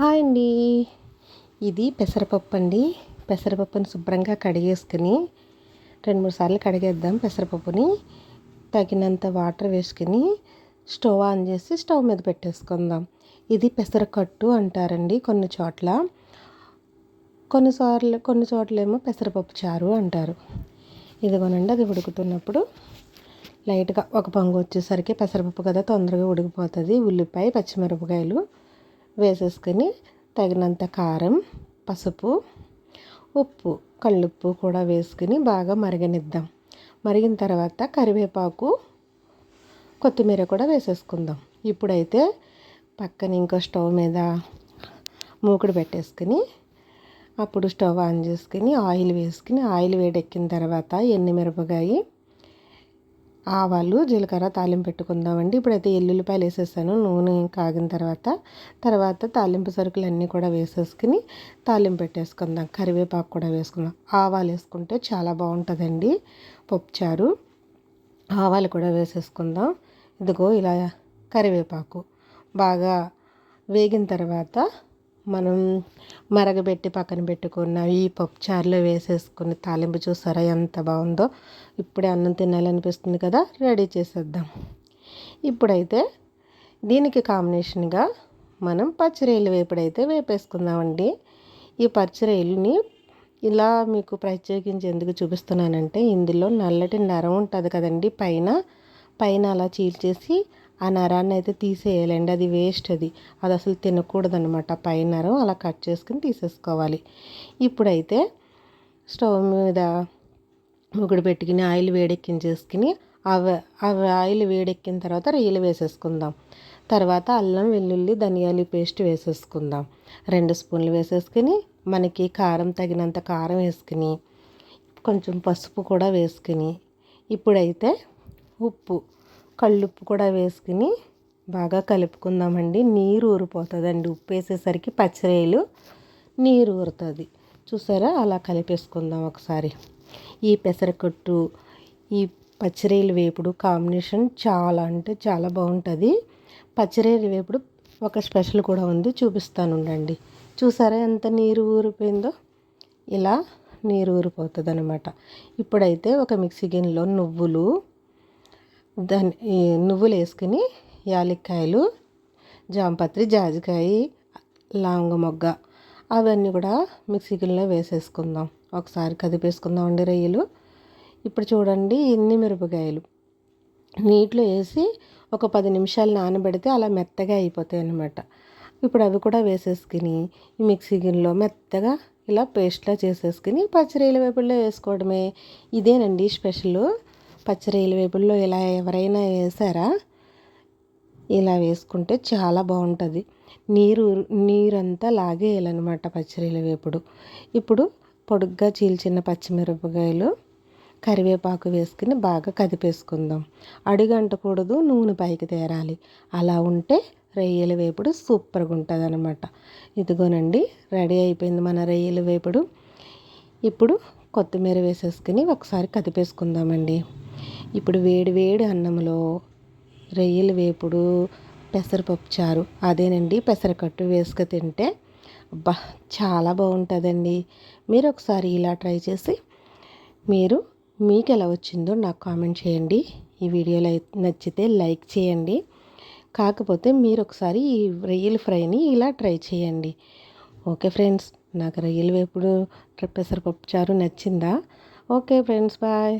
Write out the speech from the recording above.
Hi అండి. ఇది పెసరపప్పు అండి. పెసరపప్పుని శుభ్రంగా కడిగేసుకుని రెండు మూడు సార్లు కడిగేద్దాం పెసరపప్పుని. తగినంత వాటర్ వేసుకుని స్టవ్ ఆన్ చేసి స్టవ్ మీద పెట్టేసుకుందాం. ఇది పెసరకట్టు అంటారండి కొన్ని చోట్ల. కొన్నిసార్లు కొన్ని చోట్ల ఏమో పెసరపప్పు చారు అంటారు. ఇదిగోనండి అది ఉడుకుతున్నప్పుడు లైట్గా ఒక పొంగు వచ్చేసరికి పెసరపప్పు కదా తొందరగా ఉడికిపోతుంది. ఉల్లిపాయ పచ్చిమిరపకాయలు వేసేసుకొని తగినంత కారం పసుపు ఉప్పు కళ్ళుప్పు కూడా వేసుకుని బాగా మరగనిద్దాం. మరిగిన తర్వాత కరివేపాకు కొత్తిమీర కూడా వేసేసుకుందాం. ఇప్పుడైతే పక్కన ఇంకో స్టవ్ మీద మూకుడు పెట్టేసుకుని అప్పుడు స్టవ్ ఆన్ చేసుకుని ఆయిల్ వేసుకుని ఆయిల్ వేడెక్కిన తర్వాత ఎన్ని మిరపకాయ ఆవాలు జీలకర్ర తాలింపు పెట్టుకుందామండి. ఇప్పుడైతే ఎల్లుల్లిపాయలు వేసేసాను. నూనె కాగిన తర్వాత తర్వాత తాలింపు సరుకులు అన్నీ కూడా వేసేసుకుని తాలింపు పెట్టేసుకుందాం. కరివేపాకు కూడా వేసుకుందాం. ఆవాలు వేసుకుంటే చాలా బాగుంటుందండి. పప్పుచారు. ఆవాలు కూడా వేసేసుకుందాం. ఇదిగో ఇలా కరివేపాకు బాగా వేగిన తర్వాత మనం మరగబెట్టి పక్కన పెట్టుకున్న ఈ పప్పుచారులో వేసేసుకుని తాలింపు చూసారా ఎంత బాగుందో? ఇప్పుడే అన్నం తినాలనిపిస్తుంది కదా రెడీ చేసేద్దాం. ఇప్పుడైతే దీనికి కాంబినేషన్గా మనం పచ్చిరేలు వేపుడైతే వేపేసుకుందామండి. ఈ పచ్చిరేలుని ఇలా మీకు ప్రత్యేకించి ఎందుకు చూపిస్తున్నానంటే ఇందులో నల్లటి నరం ఉంటుంది కదండి పైన. పైన అలా చీల్చేసి ఆ నరాన్ని అయితే తీసేయాలండి. అది వేస్ట్ అది. అది అసలు తినకూడదనమాట పై నరం అలా కట్ చేసుకుని తీసేసుకోవాలి. ఇప్పుడైతే స్టవ్ మీద ముగుడు పెట్టుకుని ఆయిల్ వేడెక్కించేసుకుని అవి అవి ఆయిల్ వేడెక్కిన తర్వాత రొయ్యలు వేసేసుకుందాం. తర్వాత అల్లం వెల్లుల్లి ధనియాలు పేస్ట్ వేసేసుకుందాం. రెండు స్పూన్లు వేసేసుకుని మనకి కారం తగినంత కారం వేసుకుని కొంచెం పసుపు కూడా వేసుకుని ఇప్పుడైతే ఉప్పు కళ్ళుప్పు కూడా వేసుకుని బాగా కలుపుకుందామండి. నీరు ఊరిపోతుందండి. ఉప్పు వేసేసరికి పచ్చిరేలు నీరు ఊరుతుంది. చూసారా? అలా కలిపేసుకుందాం ఒకసారి. ఈ పెసరకట్టు ఈ పచ్చిరేలు వేపుడు కాంబినేషన్ చాలా అంటే చాలా బాగుంటుంది. పచ్చిరేలు వేపుడు ఒక స్పెషల్ కూడా ఉంది. చూపిస్తాను ఉండండి. చూసారా ఎంత నీరు ఊరిపోయిందో? ఇలా నీరు ఊరిపోతుంది అనమాట ఇప్పుడైతే ఒక మిక్సీ గిన్నెలో నువ్వులు దాన్ని నువ్వులు వేసుకుని యాలక్కాయలు జాంపత్రి జాజికాయ లాంగ మొగ్గ అవన్నీ కూడా మిక్సీ గిన్నెలో వేసేసుకుందాం. ఒకసారి కదిపేసుకుందాం అండి రొయ్యలు. ఇప్పుడు చూడండి ఇన్ని మిరపకాయలు. నీటిలో వేసి ఒక పది నిమిషాలు నానబెడితే అలా మెత్తగా అయిపోతాయి అన్నమాట. ఇప్పుడు అవి కూడా వేసేసుకుని మిక్సీ గిన్నెలో మెత్తగా ఇలా పేస్ట్లా చేసేసుకుని పచ్చిరొయ్యల వేపుల్లో వేసుకోవడమే. ఇదేనండి స్పెషల్. పచ్చిరొయ్యల వేపుల్లో ఇలా ఎవరైనా వేసారా? ఇలా వేసుకుంటే చాలా బాగుంటుంది. నీరు నీరంతా లాగేయాలన్నమాట పచ్చిరొయ్యల వేపుడు ఇప్పుడు పొడుగ్గా చీల్చిన పచ్చిమిరపకాయలు కరివేపాకు వేసుకుని బాగా కదిపేసుకుందాం. అడుగంటకూడదు నూనె పైకి తేరాలి. అలా ఉంటే రొయ్యల వేపుడు సూపర్గా ఉంటుంది అనమాట ఇదిగోనండి రెడీ అయిపోయింది మన రొయ్యల వేపుడు ఇప్పుడు కొత్తిమీర వేసేసుకుని ఒకసారి కదిపేసుకుందామండి. ఇప్పుడు వేడి వేడి అన్నంలో రొయ్యల వేపుడు పెసరపప్పు చారు అదేనండి పెసరకట్టు వేసుకు తింటే అబ్బా చాలా బాగుంటుందండి. మీరు ఒకసారి ఇలా ట్రై చేసి మీరు మీకు ఎలా వచ్చిందో నాకు కామెంట్ చేయండి. ఈ వీడియోలో నచ్చితే లైక్ చేయండి. కాకపోతే మీరు ఒకసారి ఈ రొయ్యల ఫ్రైని ఇలా ట్రై చేయండి. ఓకే ఫ్రెండ్స్ నాకు రొయ్యల వేపుడు పెసరపప్పు చారు నచ్చిందా? Okay friends bye.